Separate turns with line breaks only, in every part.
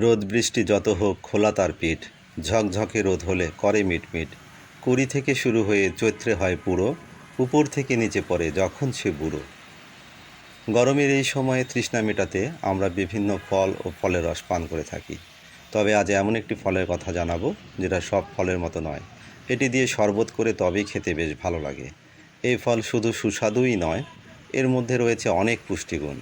রোদ বৃষ্টি যত হোক, খোলা তার পিঠ। ঝকঝকে রোদ হলে করে মিটমিট। কুড়ি থেকে শুরু হয়ে চৈত্রে হয় পুরো, উপর থেকে নিচে পড়ে যখন সে বুড়ো। গরমের এই সময়ে তৃষ্ণা মেটাতে আমরা বিভিন্ন ফল ও ফলের রস পান করে থাকি। তবে আজ এমন একটি ফলের কথা জানাব, যেটা সব ফলের মতো নয়। এটি দিয়ে শরবত করে তবেই খেতে বেশ ভালো লাগে। এই ফল শুধু সুস্বাদুই নয়, এর মধ্যে রয়েছে অনেক পুষ্টিগুণ।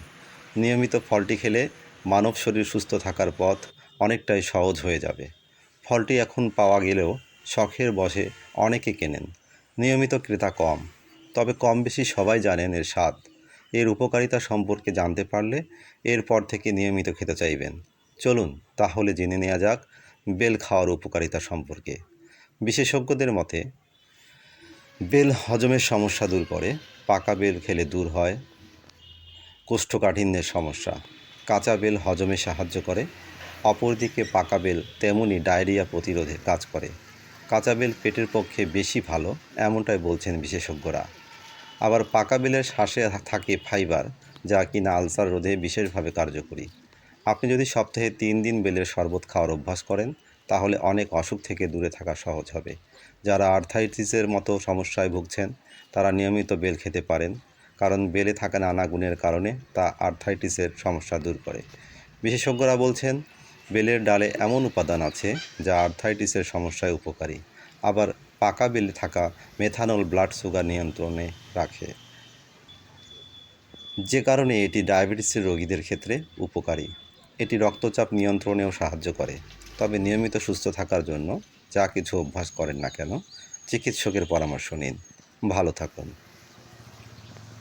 নিয়মিত ফলটি খেলে মানব শরীর সুস্থ থাকার পথ অনেকটাই সহজ হয়ে যাবে। ফলটি এখন পাওয়া গেলেও শখের বসে অনেকে কেনেন। নিয়মিত ক্রেতা কম, তবে কম বেশি সবাই জানেন এর স্বাদ। এর উপকারিতা সম্পর্কে জানতে পারলে এরপর থেকে নিয়মিত খেতে চাইবেন। চলুন তাহলে জেনে নেওয়া যাক বেল খাওয়ার উপকারিতা সম্পর্কে। বিশেষজ্ঞদের মতে, বেল হজমের সমস্যা দূর করে, পাকা বেল খেলে দূর হয়, কোষ্ঠকাঠিন্যের সমস্যা। কাঁচা বেল হজমে সাহায্য করে, অপরদিকে পাকা বেল তেমনই ডায়রিয়া প্রতিরোধে কাজ করে। কাঁচা বেল পেটের পক্ষে বেশি ভালো, এমনটাই বলছেন বিশেষজ্ঞরা। আবার পাকা বেলের শ্বাসে থাকে ফাইবার, যা কিনা আলসার রোধে বিশেষভাবে কার্যকরী। আপনি যদি সপ্তাহে তিন দিন বেলের শরবত খাওয়ার অভ্যাস করেন, তাহলে অনেক অসুখ থেকে দূরে থাকা সহজ হবে। যারা আর্থাইটিসের মতো সমস্যায় ভুগছেন, তারা নিয়মিত বেল খেতে পারেন। কারণ বেলে থাকা নানা গুণের কারণে তা আর্থাইটিসের সমস্যা দূর করে। বিশেষজ্ঞরা বলছেন, বেলের ডালে এমন উপাদান আছে যা আর্থাইটিসের সমস্যায় উপকারী, আবার পাকা বেলে থাকা মেথানল ব্লাড সুগার নিয়ন্ত্রণে রাখে। যে কারণে এটি ডায়াবেটিসের রোগীদের ক্ষেত্রে উপকারী। এটি রক্তচাপ নিয়ন্ত্রণেও সাহায্য করে। তবে নিয়মিত সুস্থ থাকার জন্য যা কিছু অভ্যাস করেন না কেন, চিকিৎসকের পরামর্শ নিন। ভালো থাকুন।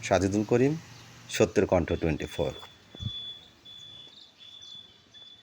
সাজিদুল করিম সত্যের কণ্ঠ টোয়েন্টি ফোর